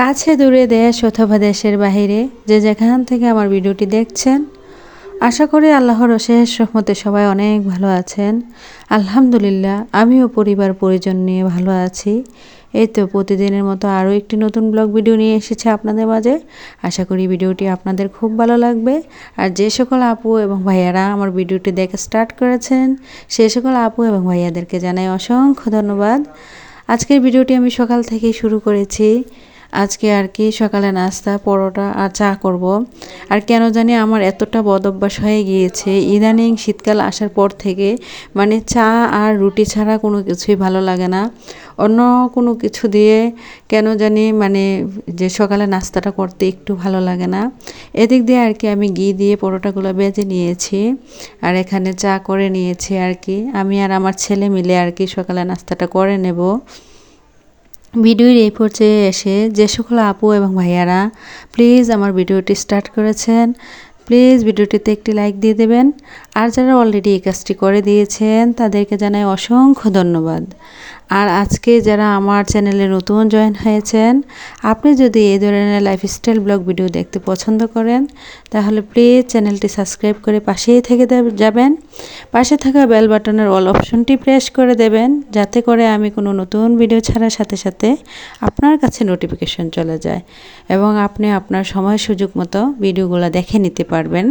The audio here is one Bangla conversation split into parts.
কাছে দূরে দেশ অথবা দেশের বাহিরে যে যেখান থেকে আমার ভিডিওটি দেখছেন, আশা করি আল্লাহর অশেষ রহমতে সবাই অনেক ভালো আছেন। আলহামদুলিল্লাহ, আমিও পরিবার পরিজন নিয়ে ভালো আছি। এই তো প্রতিদিনের মতো আরও একটি নতুন ব্লগ ভিডিও নিয়ে এসেছে আপনাদের মাঝে। আশা করি ভিডিওটি আপনাদের খুব ভালো লাগবে। আর যে সকল আপু এবং ভাইয়ারা আমার ভিডিওটি দেখে স্টার্ট করেছেন, সে সকল আপু এবং ভাইয়াদেরকে জানাই অসংখ্য ধন্যবাদ। আজকের ভিডিওটি আমি সকাল থেকেই শুরু করেছি। আজকে আর কি সকালে নাস্তা, পরোটা আর চা করব। আর কেন জানি আমার এতটা বদ অভ্যাস হয়ে গিয়েছে। ইদানিং শীতকাল আসার পর থেকে মানে চা আর রুটি ছাড়া কোনো কিছুই ভালো লাগে না। অন্য কোনো কিছু দিয়ে কেন জানি মানে যে সকালে নাস্তাটা করতে একটু ভালো লাগে না। এদিক দিয়ে আর কি আমি ঘি দিয়ে পরোটাগুলো বেজে নিয়েছি আর এখানে চা করে নিয়েছি আর কি। আমি আর আমার ছেলে মিলে আর কি সকালে নাস্তাটা করে নেব। ভিডিওর এই পর্যায়ে এসে যে সকল আপু এবং ভাইয়ারা প্লিজ আমার ভিডিওটি স্টার্ট করেছেন। প্লিজ ভিডিওটিতে একটি লাইক দিয়ে দেবেন। আর যারা অলরেডি এই কাজটি করে দিয়েছেন, তাদেরকে জানাই অসংখ্য ধন্যবাদ। আর আজকে যারা আমার চ্যানেলে নতুন জয়েন হয়েছেন, আপনি যদি এই ধরনের লাইফস্টাইল ব্লগ ভিডিও দেখতে পছন্দ করেন, তাহলে প্লিজ চ্যানেলটি সাবস্ক্রাইব করে পাশেই থেকে যাবেন। পাশে থাকা বেল বাটনের অল অপশনটি প্রেস করে দেবেন, যাতে করে আমি কোনো নতুন ভিডিও ছাড়ার সাথে সাথে আপনার কাছে নোটিফিকেশন চলে যায় এবং আপনি আপনার সময় সুযোগ মতো ভিডিওগুলো দেখে নিতে পারবেন।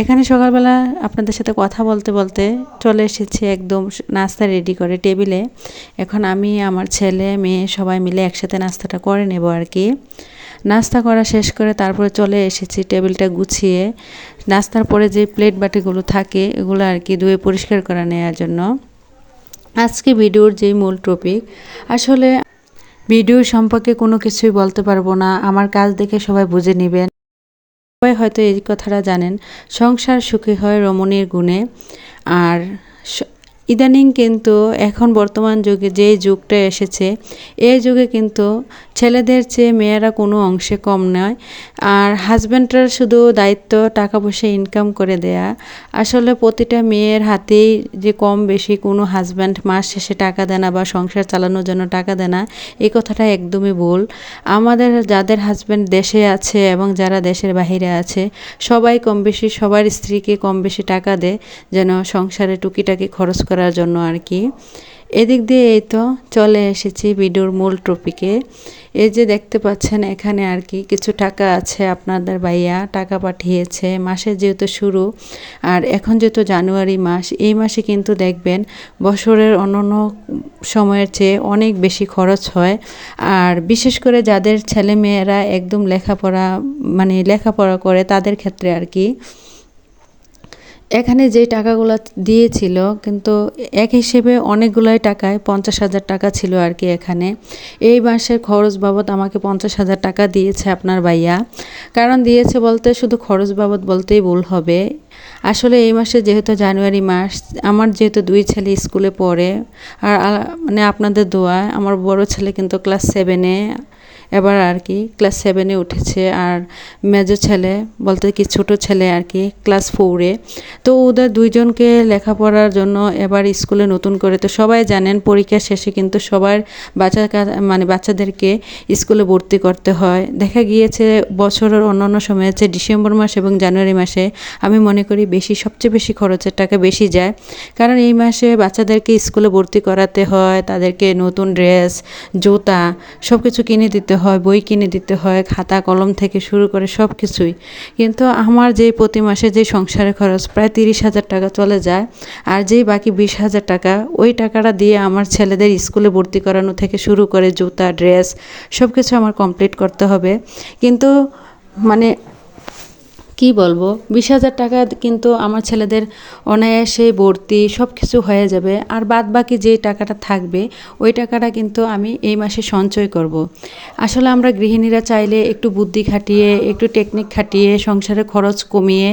এখানে সকালবেলা আপনাদের সাথে কথা বলতে বলতে চলে এসেছি একদম নাস্তা রেডি করে টেবিলে। এখন আমি, আমার ছেলে, মেয়ে সবাই মিলে একসাথে নাস্তাটা করে নেব আর কি নাস্তা করা শেষ করে তারপরে চলে এসেছি টেবিলটা গুছিয়ে। নাস্তার পরে যে প্লেট বাটিগুলো থাকে, এগুলো আর কি ধুয়ে পরিষ্কার করে নেওয়ার জন্য। আজকে ভিডিওর যেই মূল টপিক আসলে ভিডিও সম্পর্কে কোনো কিছুই বলতে পারব না। আমার কাজ দেখে সবাই বুঝে নেবেন। সবাই হয়তো এই কথাটা জানেন। সংসার সুখী হয় রমণীর গুণে। আর ইদানিং কিন্তু এখন বর্তমান যুগে যে যুগটা এসেছে এই যুগে কিন্তু ছেলেদের চেয়ে মেয়েরা কোনো অংশে কম নয়। আর হাজব্যান্ডটার শুধু দায়িত্ব টাকা পয়সা ইনকাম করে দেয়া। আসলে প্রতিটা মেয়ের হাতেই যে কম বেশি কোনো হাজব্যান্ড মাস শেষে টাকা দেয় না বা সংসার চালানোর জন্য টাকা দেয় না, এই কথাটা একদমই ভুল। আমাদের যাদের হাজব্যান্ড দেশে আছে এবং যারা দেশের বাহিরে আছে, সবাই কম বেশি, সবার স্ত্রীকে কম বেশি টাকা দেয়, যেন সংসারে টুকিটাকি খরচ করার জন্য আর কি। এদিক দিয়ে এই তো চলে এসেছি ভিডিওর মূল টপিকে এই যে দেখতে পাচ্ছেন এখানে আর কি কিছু টাকা আছে আপনাদের ভাইয়া, টাকা পাঠিয়েছে, মাসের যেহেতু শুরু। আর এখন যেহেতু জানুয়ারি মাস, এই মাসে কিন্তু দেখবেন বছরের অন্যান্য সময়ের চেয়ে অনেক বেশি খরচ হয়। আর বিশেষ করে যাদের ছেলে মেয়েরা একদম লেখাপড়া মানে লেখাপড়া করে তাদের ক্ষেত্রে আর কি। এখানে যে টাকাগুলো দিয়েছিল, কিন্তু এক হিসেবে অনেকগুলোই টাকায় পঞ্চাশ হাজার টাকা ছিল আর কি এখানে। এই মাসের খরচ বাবদ আমাকে পঞ্চাশ হাজার টাকা দিয়েছে আপনার ভাইয়া। কারণ দিয়েছে বলতে শুধু খরচ বাবদ বলতেই ভুল হবে। আসলে এই মাসে যেহেতু জানুয়ারি মাস, আমার যেহেতু দুই ছেলে স্কুলে পড়ে, আর মানে আপনাদের দোয়া, আমার বড় ছেলে কিন্তু ক্লাস সেভেনে এবার আর কি ক্লাস সেভেনে উঠেছে আর মেজো ছেলে বলতে কি ছোটো ছেলে আর কি ক্লাস ফোরে তো ওদের দুইজনকে লেখাপড়ার জন্য এবার স্কুলে নতুন করে, তো সবাই জানেন পরীক্ষা শেষে কিন্তু সবার বাচ্চা মানে বাচ্চাদেরকে স্কুলে ভর্তি করতে হয়। দেখা গিয়েছে বছরের অন্যান্য সময় হচ্ছে ডিসেম্বর মাস এবং জানুয়ারি মাসে আমি মনে করি বেশি, সবচেয়ে বেশি খরচের টাকা বেশি যায়। কারণ এই মাসে বাচ্চাদেরকে স্কুলে ভর্তি করাতে হয়, তাদেরকে নতুন ড্রেস জুতা সব কিছু কিনে দিতে হয় বই কিনে দিতে হয়, খাতা, কলম থেকে শুরু করে সব কিছুই কিন্তু আমার যে প্রতি মাসে যে সংসারের খরচ প্রায় তিরিশ হাজার টাকা চলে যায় আর যেই বাকি বিশ হাজার টাকা, ওই টাকাটা দিয়ে আমার ছেলেদের স্কুলে ভর্তি করানো থেকে শুরু করে জুতা, ড্রেস সব কিছু আমার কমপ্লিট করতে হবে। কিন্তু মানে কি বলব বিশ হাজার টাকা কিন্তু আমার ছেলেদের অনায়াসে ভর্তি সব কিছু হয়ে যাবে আর বাদ বাকি যে টাকাটা থাকবে, ওই টাকাটা কিন্তু আমি এই মাসে সঞ্চয় করব। আসলে আমরা গৃহিণীরা চাইলে একটু বুদ্ধি খাটিয়ে, একটু টেকনিক খাটিয়ে, সংসারে খরচ কমিয়ে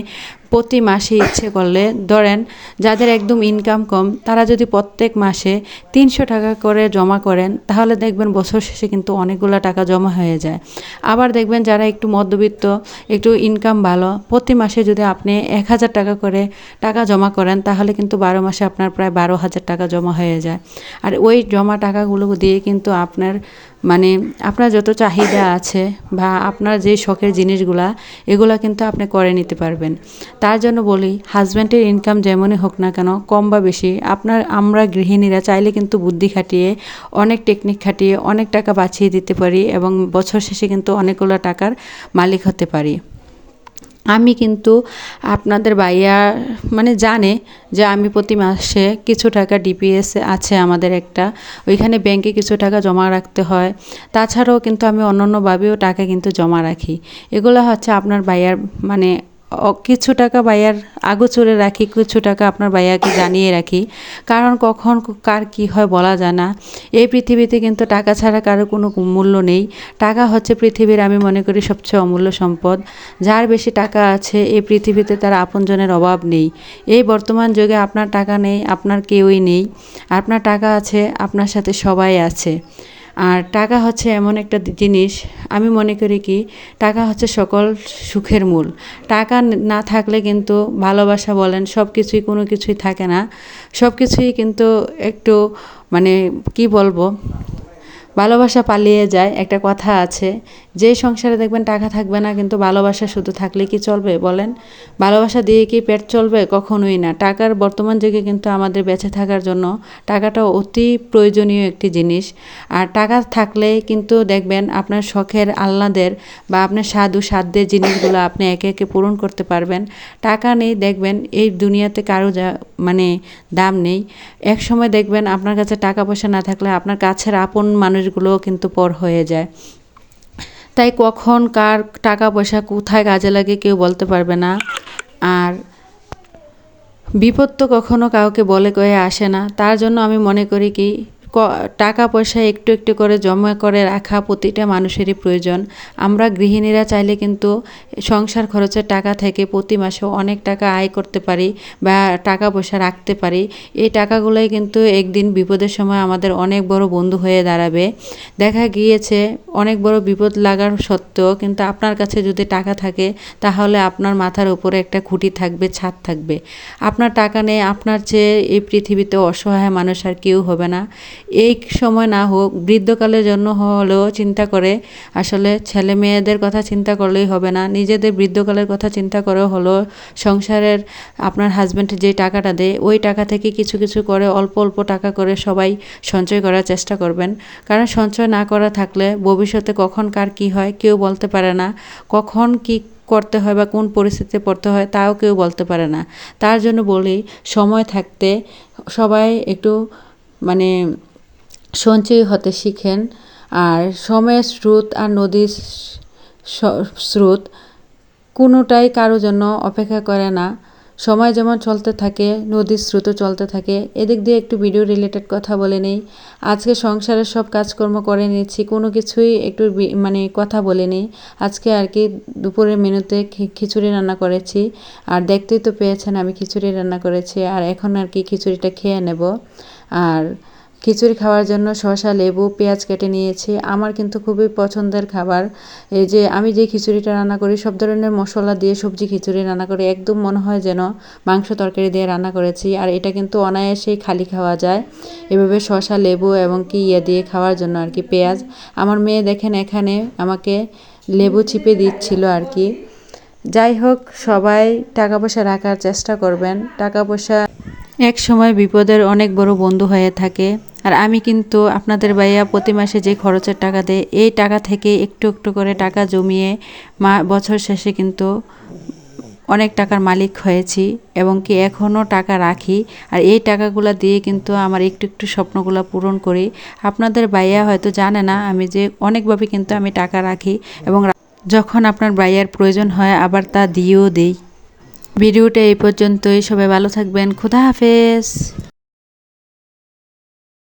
প্রতি মাসে ইচ্ছে করলে, ধরেন যাদের একদম ইনকাম কম, তারা যদি প্রত্যেক মাসে তিনশো টাকা করে জমা করেন, তাহলে দেখবেন বছর শেষে কিন্তু অনেকগুলো টাকা জমা হয়ে যায়। আবার দেখবেন যারা একটু মধ্যবিত্ত, একটু ইনকাম ভালো, প্রতি মাসে যদি আপনি এক হাজার টাকা করে টাকা জমা করেন, তাহলে কিন্তু বারো মাসে আপনার প্রায় বারো হাজার টাকা জমা হয়ে যায়। আর ওই জমা টাকাগুলো দিয়ে কিন্তু আপনার মানে আপনার যত চাহিদা আছে বা আপনার যে শখের জিনিসগুলা, এগুলা কিন্তু আপনি করে নিতে পারবেন। তার জন্য বলি হাজব্যান্ডের ইনকাম যেমনই হোক না কেন, কম বা বেশি, আপনার, আমরা গৃহিণীরা চাইলে কিন্তু বুদ্ধি খাটিয়ে, অনেক টেকনিক খাটিয়ে অনেক টাকা বাঁচিয়ে দিতে পারি এবং বছর শেষে কিন্তু অনেকগুলো টাকার মালিক হতে পারি। আমি কিন্তু আপনাদের ভাইয়া মানে জানে যে আমি প্রতি মাসে কিছু টাকা ডিপিএস আছে আমাদের একটা। ওইখানে ব্যাংকে কিছু টাকা জমা রাখতে হয়। তাছাড়াও কিন্তু আমি অন্য অন্যভাবেও টাকা কিন্তু জমা রাখি। এগুলো হচ্ছে আপনার বাইয়ার মানে কিছু টাকা বাইয়ার আগোচরে রাখি, কিছু টাকা আপনার বাইয়াকে জানিয়ে রাখি। কারণ কখন কার কি হয় বলা যায় না। এই পৃথিবীতে কিন্তু টাকা ছাড়া কারও কোনো মূল্য নেই। টাকা হচ্ছে পৃথিবীর আমি মনে করি সবচেয়ে অমূল্য সম্পদ। যার বেশি টাকা আছে এই পৃথিবীতে তার আপনজনের অভাব নেই। এই বর্তমান যুগে আপনার টাকা নেই, আপনার কেউই নেই। আপনার টাকা আছে, আপনার সাথে সবাই আছে। আর টাকা হচ্ছে এমন একটা জিনিস, আমি মনে করি কি, টাকা হচ্ছে সকল সুখের মূল। টাকা না থাকলে কিন্তু ভালোবাসা বলেন সব কিছুই কোনো কিছুই থাকে না। সব কিছুই কিন্তু একটু মানে কি বলব, ভালোবাসা পালিয়ে যায়, একটা কথা আছে। যে সংসারে দেখবেন টাকা থাকবে না, কিন্তু ভালোবাসা শুধু থাকলে কি চলবে বলেন? ভালোবাসা দিয়ে কি পেট চলবে কখনোই না। টাকার বর্তমান যুগে কিন্তু আমাদের বেঁচে থাকার জন্য টাকাটা অতি প্রয়োজনীয় একটি জিনিস। আর টাকা থাকলে কিন্তু দেখবেন আপনার শখের আহ্লাদের বা আপনার সাধু সাধ্যের জিনিসগুলো আপনি একে একে পূরণ করতে পারবেন। টাকা নেই, দেখবেন এই দুনিয়াতে কারও যা মানে দাম নেই। এক সময় দেখবেন আপনার কাছে টাকা পয়সা না থাকলে আপনার কাছের আপন মানুষগুলোও কিন্তু পর হয়ে যায়। তাই কখন কার টাকা পয়সা কোথায় কাজে লাগে কেউ বলতে পারবে না। আর বিপদ তো কখনও কাউকে বলে কয়ে আসে না। তার জন্য আমি মনে করি কি টাকা পয়সা একটু একটু করে জমা করে রাখা প্রতিটা মানুষেরই প্রয়োজন। আমরা গৃহিণীরা চাইলে কিন্তু সংসার খরচের টাকা থেকে প্রতি মাসে অনেক টাকা আয় করতে পারি বা টাকা পয়সা রাখতে পারি। এই টাকাগুলোই কিন্তু একদিন বিপদের সময় আমাদের অনেক বড় বন্ধু হয়ে দাঁড়াবে। দেখা গিয়েছে, অনেক বড় বিপদ লাগার সত্ত্বেও কিন্তু আপনার কাছে যদি টাকা থাকে, তাহলে আপনার মাথার উপরে একটা খুঁটি থাকবে, ছাদ থাকবে। আপনার টাকা নেই, আপনার চেয়ে এই পৃথিবীতে অসহায় মানুষ আর কেউ হবে না। এই সময় না হোক, বৃদ্ধকালের জন্য হলেও চিন্তা করে। আসলে ছেলে মেয়েদের কথা চিন্তা করলেই হবে না। নিজেদের বৃদ্ধকালের কথা চিন্তা করেও হলো সংসারের আপনার হাজব্যান্ড যে টাকাটা দেয়, ওই টাকা থেকে কিছু কিছু করে অল্প অল্প টাকা করে সবাই সঞ্চয় করার চেষ্টা করবেন। কারণ সঞ্চয় না করা থাকলে ভবিষ্যতে কখন কার কী হয় কেউ বলতে পারে না। কখন কি করতে হয় বা কোন পরিস্থিতিতে পড়তে হয় তাও কেউ বলতে পারে না। তার জন্য বলি, সময় থাকতে সবাই একটু মানে সঞ্চয়ী হতে শিখেন। আর সময়ের স্রোত আর নদীর স্রোত কোনোটাই কারও জন্য অপেক্ষা করে না। সময় যেমন চলতে থাকে, নদীর স্রোত চলতে থাকে। এদিক দিয়ে একটু ভিডিও রিলেটেড কথা বলে নেই। আজকে সংসারের সব কাজকর্ম করে নিয়েছি কোনো কিছুই একটু মানে কথা বলে নেই। আজকে আর কি দুপুরের মেনুতে খিচুড়ি রান্না করেছি। আর দেখতেই তো পেয়েছেন আমি খিচুড়ি রান্না করেছি। আর এখন আর কি খিচুড়িটা খেয়ে নেব। আর খিচুড়ি খাওয়ার জন্য শসা, লেবু, পেঁয়াজ কেটে নিয়েছি। আমার কিন্তু খুবই পছন্দের খাবার। এই যে আমি যে খিচুড়িটা রান্না করি, সব ধরনের মশলা দিয়ে সবজি খিচুড়ি রান্না করি। একদম মনে হয় যেন মাংস তরকারি দিয়ে রান্না করেছি। আর এটা কিন্তু অনায়াসেই খালি খাওয়া যায়। এভাবে শসা, লেবু এবং কি ইয়ে দিয়ে খাওয়ার জন্য আর কি পেঁয়াজ। আমার মেয়ে দেখেন এখানে আমাকে লেবু চিপে দিচ্ছিল আর কি। যাই হোক, সবাই টাকা পয়সা রাখার চেষ্টা করবেন। টাকা পয়সা এক সময় বিপদের অনেক বড় বন্ধু হয়ে থাকে। আর আমি কিন্তু আপনাদের ভাইয়া প্রতি মাসে যে খরচের টাকা দেয় এই টাকা থেকে একটু একটু করে টাকা জমিয়ে মা, বছর শেষে কিন্তু অনেক টাকার মালিক হয়েছি এবং কি এখনও টাকা রাখি। আর এই টাকাগুলো দিয়ে কিন্তু আমার একটু একটু স্বপ্নগুলো পূরণ করি। আপনাদের ভাইয়া হয়তো জানে না, আমি যে অনেকভাবে কিন্তু আমি টাকা রাখি এবং যখন আপনার বাইয়ের প্রয়োজন হয়, আবার তা দিয়েও দেই। ভিডিওটা এই পর্যন্তই। সবাই ভালো থাকবেন। খুদা হাফেজ।